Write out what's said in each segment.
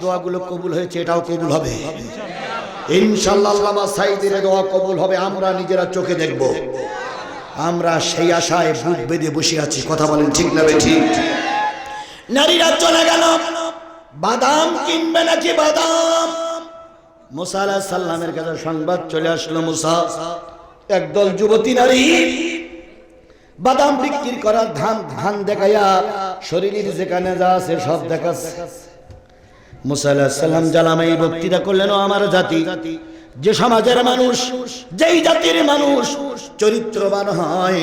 দোয়াগুলো কবুল হয়েছে, এটাও কবুল হবে। দোয়া কবুল হবে, আমরা নিজেরা চোখে দেখব। আমরা সেই আশায় বেঁধে বসে আছি, কথা বলেন ঠিক না নারীরা চলে গেল। বাদাম কিনবে নাকি বাদাম? মুসা সাল্লামের কাছে সংবাদ চলে আসলো, মুসা, একদল যুবতী নারী বাদাম বিক্রি করার ধান ধান দেখাইয়া শরীরের যেখানে যা আছে সব দেখাচ্ছে। মুসা আলাহ সাল্লাম জালামাই বক্তৃতা করলেন আমার জাতি, যে সমাজের মানুষ, যেই জাতির মানুষ চরিত্রবান হয়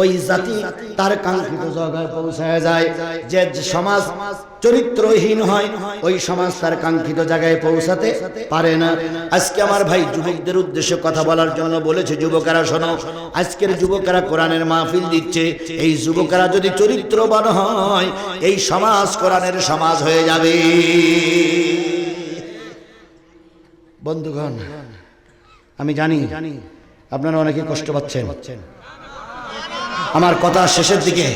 ওই জাতি তার কাঙ্ক্ষিত জায়গায় পৌঁছায় যায়। যে সমাজ চরিত্রহীন হয়, ওই সমাজ তার কাঙ্ক্ষিত জায়গায় পৌঁছাতে পারে না। আজকে আমার ভাই যুবকদের উদ্দেশ্যে কথা বলার জন্য বলেছে, যুবকেরা, শোনো, আজকের যুবকেরা কোরআনের মাহফিল দিচ্ছে। এই যুবকেরা যদি চরিত্রবান হয়, এই সমাজ কোরআনের সমাজ হয়ে যাবে। বন্ধুগণ, আমি জানি জানি আপনারা অনেকে কষ্ট পাচ্ছেন। আমার কথা শেষের দিকে।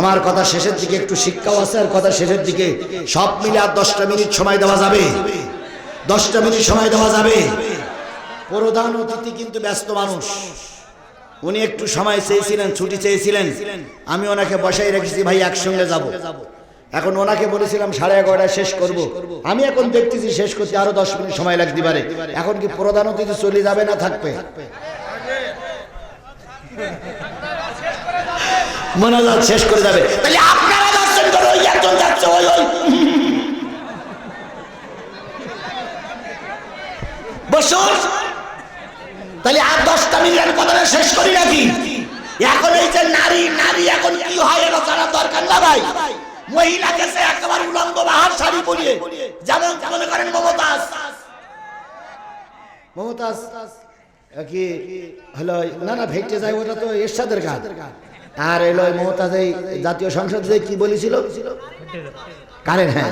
আমার কথা শেষের দিকে একটু শিক্ষাও আছে, আর কথা শেষের দিকে সব মিলে আর দশটা মিনিট সময় দেওয়া যাবে। দশটা মিনিট সময় দেওয়া যাবে। প্রধান অতিথি কিন্তু ব্যস্ত মানুষ। উনি একটু সময় চেয়েছিলেন, ছুটি চেয়েছিলেন। আমি ওনাকে বসাই রেখেছি, ভাই, একসঙ্গে যাব। এখন ওনাকে বলেছিলাম, সাড়ে এগারোটায় শেষ করব। আমি এখন দেখতেছি শেষ করতে আরও দশ মিনিট সময় লাগতে পারে। এখন কি প্রধান অতিথি চলে যাবে না থাকবে? মোনাজাত শেষ করে যাবে। তাহলে আপনারা যাচ্ছেন কেন? ওই একজন যাচ্ছে, ওই ওই। বসুন। তাহলে আর দশটা মিনিট কথাটা শেষ করি নাকি? এখন এই যে নারী নারী এখন কি হয় এটা জানার দরকার না ভাই। মহিলা গেছে একেবারে উলঙ্গ বাহার শাড়ি পরিয়ে, যেমন মনে করেন মমতাজ। মমতাজ কি হলো? না না ভেটে যায়, ওটা তো এরশাদের গান। আর এলো মমতাজ এই জাতীয় সংসদে কি বলেছিল? হ্যাঁ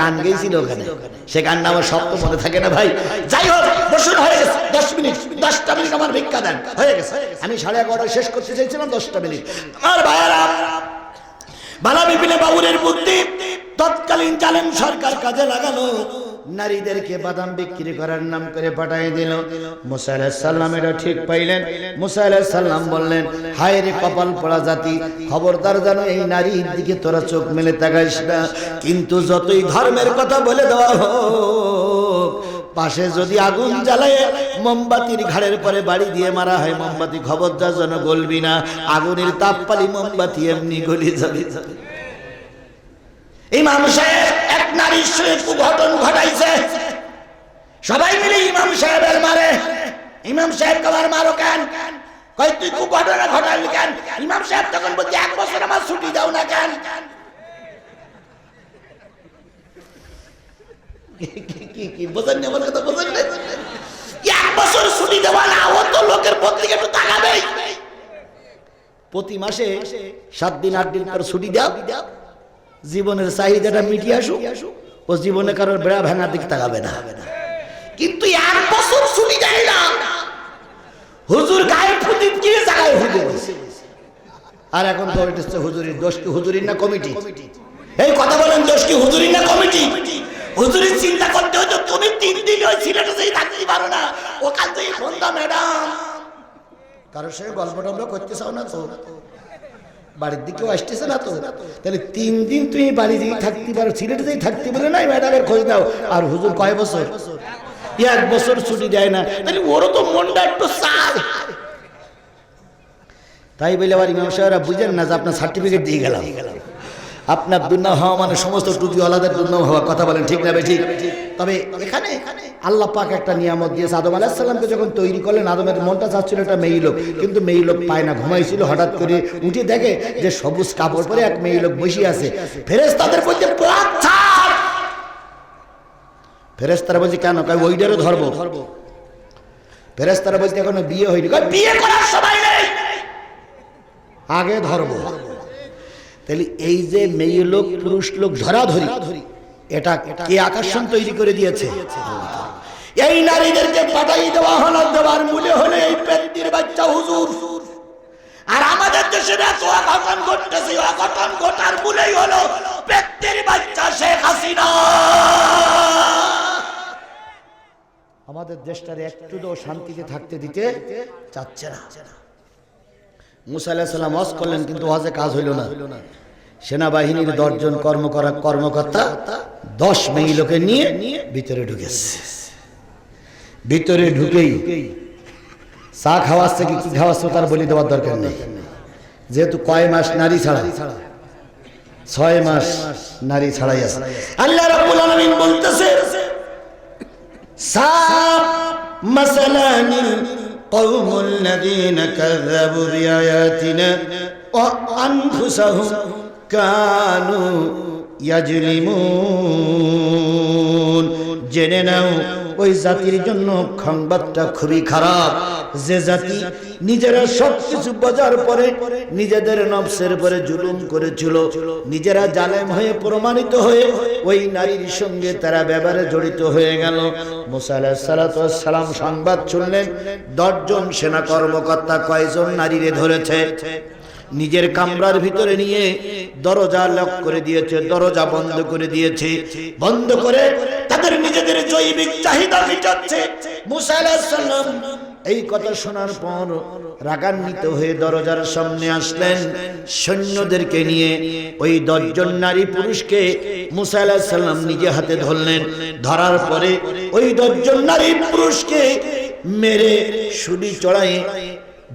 গান গেয়েছিল সে গানটা আমার থাকে না ভাই। যাই হোক দশ মিনিট, দশটা মিনিট আমার হয়ে গেছে। আমি সাড়ে এগারোটা শেষ করতে চাইছিলাম, দশটা মিনিট। বাবুরের বুদ্ধি, তৎকালীন জালেম সরকার কাজে লাগালো। নারীদেরকে বাদাম বিক্রি করার নাম করে পাঠিয়ে দিল। মুসা সাল্লাম এটা ঠিক পাইলেন। মুসা সাল্লাম বললেন, হায় রে কপাল পড়া জাতি, খবরদার জানো এই নারীর দিকে তোরা চোখ মেলে তাকাইস না। কিন্তু যতই ধর্মের কথা বলে দেওয়া হোক, পাশে যদি আগুন জ্বালায়, মোমবাতির ঘাড়ের পরে বাড়ি দিয়ে মারা হয়, মোমবাতি খবরদার যেন গলবি না। আগুনের তাপ পালি মোমবাতি এমনি গলি যাবে। ইমাম সাহেব এক নারীর সঙ্গে ঘটাইছে। সবাই মিলে ইমাম সাহেবের মারে। ইমাম সাহেব কবার মারো কেন? তুই কেন? ইমাম সাহেব তখন বলছে, এক বছর আমার ছুটি দাও না কেন? এক বছর ছুটি দেওয়া না তো লোকের একটু প্রতি মাসে সাত দিন, আট দিন পর ছুটি দাও। জীবনের চাহিদাটা মিটিয়ে আসুক আসুক। ও জীবনে কারোর বেড়া ভাঙার দিকে তাকাবে না। কিন্তু এক বছর ছুটি দেয় না। হুজুর গায়ে ফুটি কি জায়গায় হুজুর আর এখন তো হচ্ছে হুজুরির দোষ কি, হুজুরির না কমিটি? এই কথা বলেন, দোষ কি, হুজুরির না কমিটি? হুজুরির চিন্তা করতে হতো তুমি তিন দিন ওই সিলেটে যেই থাকতে পারো না। ওখান থেকে সন্ধ্যা ম্যাডাম। কারোর সঙ্গে গল্প টল্প করতে চাও না তো? বাড়ির দিকেও আসতেছে না তো। তাহলে তিন দিন তুমি বাড়ি দিয়ে থাকতে পারো, সিলেটে যেই থাকতে পারো নাই, ম্যাডামের খোঁজ দাও আর হুজুর কয় বছর? এক বছর ছুটি দেয় না। তাহলে ওরও তো মনটা একটু চায় তাই বলে আবার ইমাম সাহেবরা বুঝেন না যে আপনার সার্টিফিকেট দিয়ে গেলাম। আপনার দুর্নাম হওয়া মানে সমস্ত টুপিওয়ালাদের দুর্নাম হওয়া, কথা বলেন ঠিক না বেশি তবে এখানে আল্লাহ পাক একটা নিয়ামত দিয়েছে। আদম আলাহিসাল্লামকে যখন তৈরি করলেন, আদমের মনটা চাচ্ছিল একটা মেয়ে লোক, কিন্তু মেয়ে লোক পায় না, ঘুমাইছিল, হঠাৎ করে উঠে দেখে যে সবুজ কাপড় পরে এক মেয়ে লোক বসে আছে। ফেরেস তাদের বলছে ফেরেস তারা বলছে, কেন? কয় ওইটারও ধরবো। ফেরেস তারা বলছে, এখনও বিয়ে হয়নি। বিয়ে করার সময় নেই। আগে ধরবো। তাহলে এই যে মেয়ে লোক পুরুষ লোক ধরাধরি এটা কে আকর্ষণ তৈরি করে দিয়েছে? এই নারীদেরকে পাঠাই দেওয়া হলো দেওয়ার মূলে হলে এই পেন্টির বাচ্চা হুজুর। আর আমাদের দেশে দেশের এত অঘটন ঘটতেছে অঘটন ঘটার মূলেই হলো বাচ্চা শেখ হাসিনা। আমাদের দেশটারে একটু তো শান্তিতে থাকতে দিতে চাচ্ছে না। মুসা আলাহিসাল্লাম হজ করলেন কিন্তু হজে কাজ হইল না। সেনাবাহিনীর দশজন কর্ম করা কর্মকর্তা দশ মেয়ে লোকে নিয়ে ভিতরে ঢুকেছে ভিতরে ঢুকেই চা খাওয়াচ্ছে কি কি খাওয়াচ্ছে তার বলি দেওয়ার দরকার নেই যেহেতু কয় মাস নারী ছাড়া ছয় মাস নারী ছাড়াই আছে আল্লাহ রাব্বুল আলামিন বলতেছে সাপ মাসালানি قوم الذين كذبوا بآياتنا وأنفسهم কানু ইয়াজলিমুন জেনে নাও, ওই জাতির জন্য সংবাদটা খুবই খারাপ। যে জাতি নিজেরা সবকিছু বাজার পরে নিজেদের নবসের পরে জুলুম করেছিল, নিজেরা জালেম হয়ে প্রমাণিত হয়ে ওই নারীর সঙ্গে তারা ব্যাপারে জড়িত হয়ে গেল। সালাম সংবাদ শুনলেন, দশজন সেনা কর্মকর্তা কয়জন নারীরে ধরেছে? নিজের কামরার ভিতরে নিয়ে দরজা লক করে দিয়েছে, দরজা বন্ধ করে দিয়েছে। বন্ধ করে তাদের নিজেদের জৈবিক চাহিদা মিটাচ্ছে। মুসা এই কথা শোনার পর রাগান্বিত হয়ে দরজার সামনে আসলেন। সৈন্যদেরকে নিয়ে ওই দশজন নারী পুরুষকে মুসা নিজে হাতে ধরলেন। ধরার পরে ওই দশজন নারী পুরুষকে মেরে, সুলি চড়াই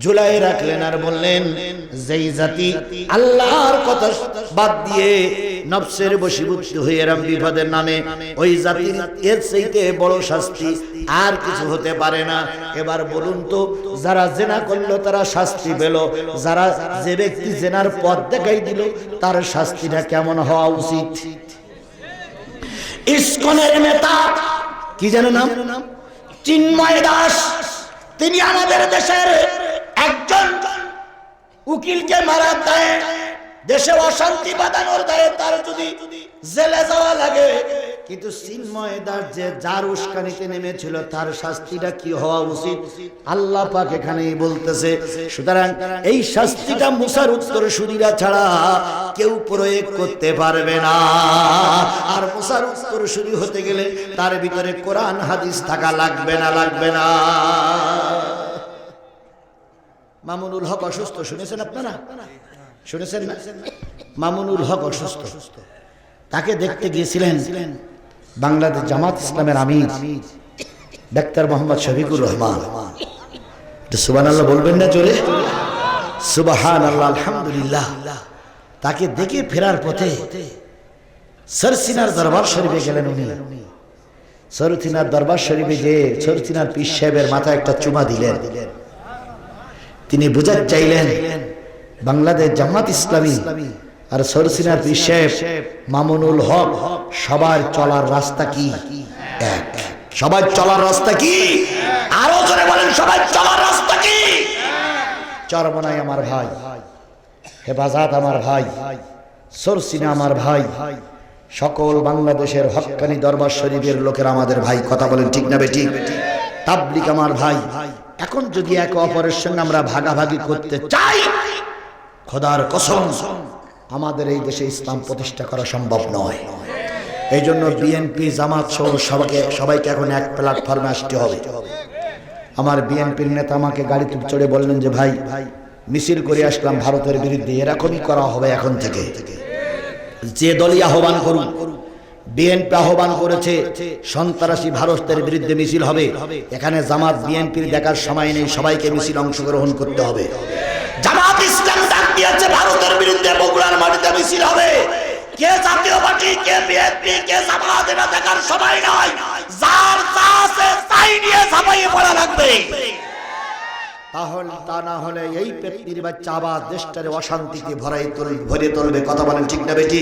ঝুলাই রাখলেন আর বললেন, যেই জাতি আল্লাহর কথা বাদ দিয়ে নফসের বশীভূত হয়ে এরম বিপদের নামে, ওই জাতির এর চাইতে বড় শাস্তি আর কিছু হতে পারে না। এবার বলুন তো, যারা জেনা করল, তারা শাস্তি পেল। যারা যে ব্যক্তি জেনার পথ দেখাই দিল, তার শাস্তিটা কেমন হওয়া উচিত? ইস্কনের নেতা, কি যেন নাম? চিন্ময় দাস, তিনি আমাদের দেশের একজন উকিলকে মারা দেয় দেশে অশান্তি বাঁধানোর দায়ে তার যদি জেলে যাওয়া লাগে। কিন্তু চিন্ময় দাস যে যার উস্কানিতে নেমেছিল, তার শাস্তিটা কি হওয়া উচিত? আল্লাহ পাক এখানেই বলতেছে, সুতরাং এই শাস্তিটা মুসার উত্তর সুদীরা ছাড়া কেউ প্রয়োগ করতে পারবে না। আর মুসার উত্তর সুরি হতে গেলে তার ভিতরে কোরআন হাদিস থাকা লাগবে না লাগবে না। মামুনুল হক অসুস্থ, শুনেছেন আপনারা? শুনেছেন না? মামুনুল হক অসুস্থ। তাকে দেখতে গিয়েছিলেন বাংলাদেশ জামাত ইসলামের আমির ডাক্তার মোহাম্মদ শফিকুর রহমান। সুবান আল্লাহ বলবেন না চলে সুবাহান আল্লাহ আলহামদুলিল্লাহ। তাকে দেখে ফেরার পথে সরসিনার দরবার শরীফে গেলেন উনি। সরসিনার দরবার শরীফে যে সরসিনার পীর সাহেবের মাথায় একটা চুমা দিলেন। তিনি বুঝার চাইলেন, বাংলাদেশ জামাত ইসলামী আর সরসিনার সাহেব মামুনুল হক, সবার চলার রাস্তা কি? এক। সবার চলার রাস্তা কি? আরও জোরে বলেন, সবার চলার রাস্তা কি? চরমনাই আমার ভাই, হেফাজত আমার ভাই সরসিনা আমার ভাই, সকল বাংলাদেশের হক্কানি দরবার শরীফের লোকের আমাদের ভাই, কথা বলেন ঠিক না বেটি তাবলিক আমার ভাই ভাই এখন যদি এক অপরের সঙ্গে আমরা ভাগাভাগি করতে চাই, খোদার কসম, আমাদের এই দেশে ইসলাম প্রতিষ্ঠা করা সম্ভব নয়। এই জন্য বিএনপি জামাত সহ সবাইকে সবাইকে এখন এক প্ল্যাটফর্মে আসতে হবে। আমার বিএনপির নেতা আমাকে গাড়িতে চড়ে বললেন যে, ভাই, মিছিল করে আসলাম ভারতের বিরুদ্ধে, এরকমই করা হবে এখন থেকে। যে দলই আহ্বান করুন বিএনপি আহ্বান করেছে, সন্ত্রাসী ভারতের বিরুদ্ধে মিছিল হবে। এখানে জামাত বিএনপির দেখার সময় নেই, সবাইকে মিছিল অংশগ্রহণ করতে হবে। জামাত ইসলাম ডাক দিয়েছে, ভারতের বিরুদ্ধে বগুড়ার মাটিতে মিছিল হবে। কে জাতীয় পার্টি, কে বিএনপি, কে জামাত, এটা দেখার সময় নয়। যার যা আছে তাই নিয়ে ঝাঁপাইয়ে পড়া লাগবে। তাহলে তা না হলে এই বাচ্চা আবার দেশটারে ভরাই তুল, ভরে তুলবে। কথা বলেন ঠিক না বেটি?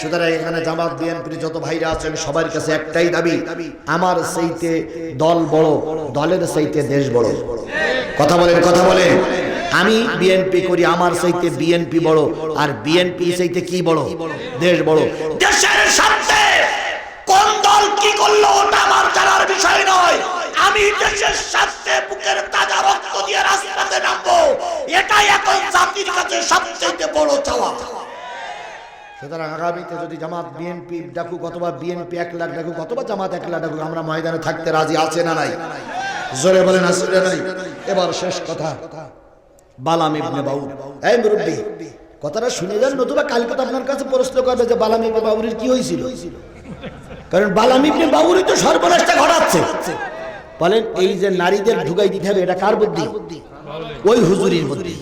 সুতরাং এখানে জামাত, বিএনপির যত ভাইরা আছেন, সবার কাছে একটাই দাবি, আমার সেইতে দল বড়, দলের সেইতে দেশ বড়। কথা বলেন কথা বলেন। আমি বিএনপি করি, আমার চাইতে বিএনপি বড়, আর বিএনপি চাইতে কি বড়? দেশ বড়। দেশের স্বার্থে কোন দল কি করল ওটা আমার জানার বিষয় নয়। আমি দেশের স্বার্থে বুকের তাজা সুতরাং আগামীতে যদি জামাত বিএনপি ডাকুক অথবা বিএনপি এক লাখ ডাকুক অথবা জামাত এক লাখ ডাকুক, আমরা ময়দানে থাকতে রাজি আছে না নাই? জোরে বলেন আসলে নাই? এবার শেষ কথা। বালাম ইবনে বাউর এই মুরব্বী, কথাটা শুনে যান, নতুবা কালকে তো আপনার কাছে প্রশ্ন করবে যে বালাম ইবনে বাউরের কি হয়েছিল? কারণ বালাম ইবনে বাউরই তো সর্বনাশটা ঘটাচ্ছে। বলেন, এই যে নারীদের ঢুকাই দিতে হবে, এটা কার বুদ্ধি? ওই হুজুরির বুদ্ধি।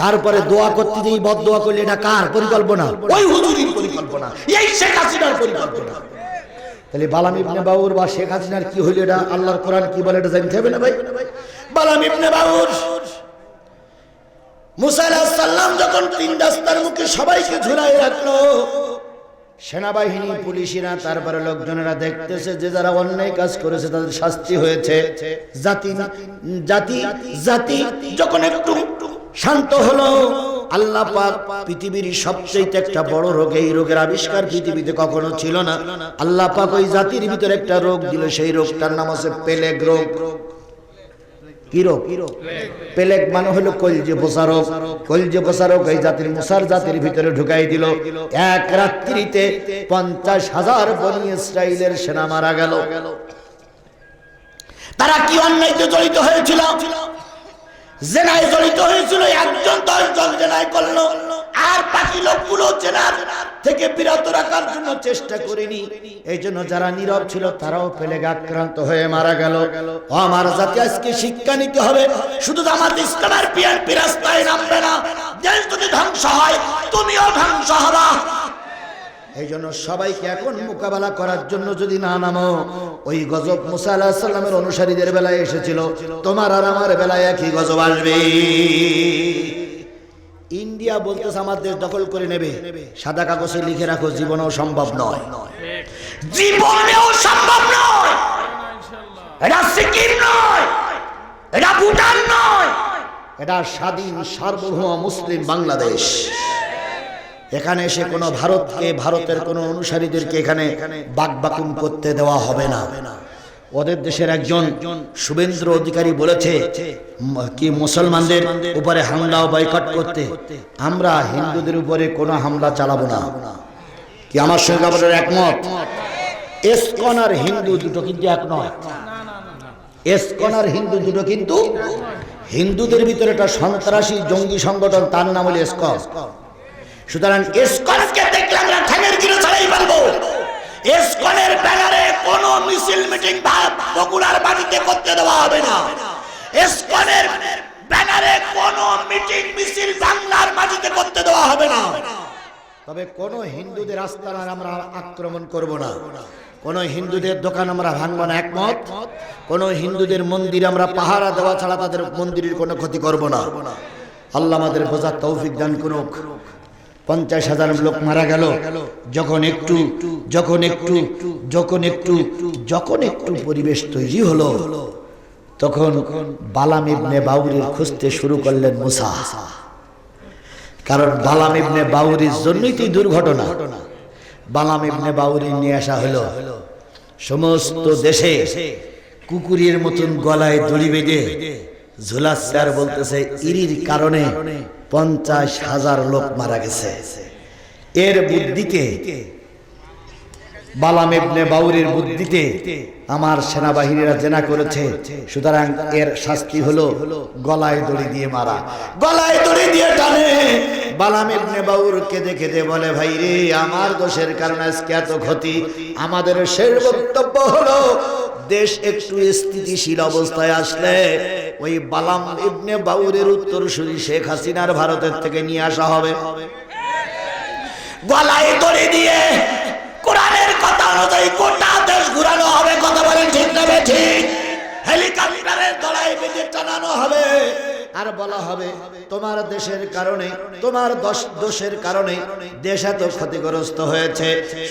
তারপরে দোয়া করতে যেই বদ দোয়া করলে এটা কার পরিকল্পনা? ওই হুজুরির পরিকল্পনা। এই শেখ হাসিনার পরিকল্পনা। তাহলে বালাম ইবনে বাউর বা শেখ হাসিনার কি হইল এটা? আল্লাহর কোরআন কি বলে এটা জানতে হবে না ভাই? বালাম ইবনে বাউর মুসা আলাইহিস সালাম যখন তিন রাস্তার মুখে সবাইকে ঝুলাই রাখল সেনাবাহিনী পুলিশেরা তারপরে লোকজনেরা দেখতেছে যে যারা অন্যায় কাজ করেছে তাদের শাস্তি হয়েছে। জাতি জাতি জাতি যখন একটু শান্ত হলো। আল্লাহ পাক পৃথিবীর সবচেয়ে একটা বড় রোগ, এই রোগের আবিষ্কার পৃথিবীতে কখনো ছিল না। আল্লাহ পাক ওই জাতির ভিতরে একটা রোগ দিল, সেই রোগটার নাম আছে পেলেগ রোগ। মানে তারা কি অন্যায়তে জড়িত হয়েছিল? জেনায় জড়িত হয়েছিল, একজন দশ জন জেনায় করল। আর বাকি লোকগুলো জেনার থেকে বিরত রাখার জন্য চেষ্টা করিনি। এই জন্য যারা নীরব ছিল, তারাও ফেলে আক্রান্ত হয়ে মারা গেল। আমার জাতি, আজকে শিক্ষা নিতে হবে। শুধু জামাত ইসলামের বিএনপি রাস্তায় নামবে না। দেশ যদি ধ্বংস হয়, তুমিও ধ্বংস হবা। এই জন্য সবাইকে এখন মোকাবেলা করার জন্য যদি না নামো, ওই গজব মুসা আলাহ সাল্লামের অনুসারীদের বেলায় এসেছিল। তোমার আর আমার বেলায় একই গজব আসবে। ইন্ডিয়া বলতেছে আমার দেশ দখল করে নেবে। সাদা কাগজে লিখে রাখো, জীবনেও সম্ভব নয়। জীবনেও সম্ভব নয়। এটা সিকিম নয়। এটা ভুটান নয়। এটা স্বাধীন, সার্বভৌম মুসলিম বাংলাদেশ। এখানে এসে কোনো ভারতকে, ভারতের কোনো অনুসারীদেরকে এখানে বাকবাকুম করতে দেওয়া হবে না। ওদের দেশের একজন শুভেন্দ্র অধিকারী বলেছে কি মুসলমানদের উপরে হামলা বয়কট করতে। আমরা হিন্দুদের উপরে কোনো হামলা চালাবো না। কি আমার সঙ্গে আপনার একমত? এসকন আর হিন্দু দুটো কিন্তু এক নয়। এসকন আর হিন্দু দুটো কিন্তু হিন্দুদের ভিতরে একটা সন্ত্রাসী জঙ্গি সংগঠন, তার নাম হলো এসকন। সুতরাং এসকনকে দেখলে আমরা ঠ্যাঙের কিলো ছাড়াই পারব এসকনের ব্যানারে কোনো মিছিল, মিটিং বগুড়ার বাড়িতে করতে দেওয়া হবে না। এসকনের ব্যানারে কোনো মিটিং, মিছিল, বাংলার মাটিতে করতে দেওয়া হবে না। তবে কোন হিন্দুদের আস্তানার আমরা আক্রমণ করব না। কোন হিন্দুদের দোকান আমরা ভাঙব না, একমত। কোন হিন্দুদের মন্দির আমরা পাহারা দেওয়া ছাড়া তাদের মন্দিরের কোনো ক্ষতি করব না। আল্লাহ আমাদের বোঝার তৌফিক দান করুক। পঞ্চাশ হাজার লোক মারা গেল। যখন একটু যখন একটু যখন একটু যখন একটু পরিবেশ তৈরি হলো, তখন বালাম ইবনে বাউরির খুঁজতে শুরু করলেন মুসা। কারণ বালাম ইবনে বাউরির জন্যই তো দুর্ঘটনা। বালাম ইবনে বাউরি নিয়ে আসা হলো। সমস্ত দেশে কুকুরের মতন গলায় দড়ি বেঁধে ঝুলাচ্ছে আর বলতেছে, ইরির কারণে পঞ্চাশ হাজার লোক মারা গেছে। এর বুদ্ধিতে বালাম ইবনে বাউরির বুদ্ধিতে আমার সেনাবাহিনীরা জেনা করেছে। সুতরাং এর শাস্তি হলো গলায় দড়ি দিয়ে মারা। গলায় দড়ি দিয়ে টানে। বালাম ইবনে বাউর কেঁদে কেঁদে বলে ভাই রে আমার দোষের কারণে আজকে এত ক্ষতি। আমাদের শেষ বক্তব্য হলো দেশ একটু স্থিতিশীল অবস্থায় আসলে ওই বালাম ইবনে বাউরের উত্তরসূরি শেখ হাসিনার ভারতের থেকে নিয়ে আসা হবে। গলায় দড়ি দিয়ে কোরআনের কথা অনুযায়ী গোটা দেশ ঘুরানো হবে, কথা বলেন ঠিক না ঠিক? হেলিকপ্টারের গলায় বেঁধে টানানো হবে। আর বলা হবে, তোমার দেশের কারণে, তোমার দোষ দোষের কারণে দেশ এত ক্ষতিগ্রস্ত হয়েছে।